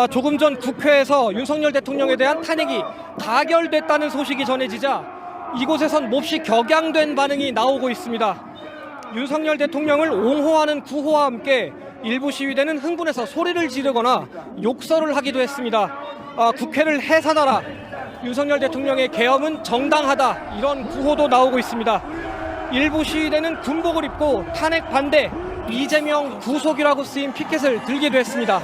아, 조금 전 국회에서 윤석열 대통령에 대한 탄핵이 가결됐다는 소식이 전해지자 이곳에선 몹시 격양된 반응이 나오고 있습니다. 윤석열 대통령을 옹호하는 구호와 함께 일부 시위대는 흥분해서 소리를 지르거나 욕설을 하기도 했습니다. 아, 국회를 해산하라. 윤석열 대통령의 계엄은 정당하다. 이런 구호도 나오고 있습니다. 일부 시위대는 군복을 입고 탄핵 반대, 이재명 구속이라고 쓰인 피켓을 들기도 했습니다.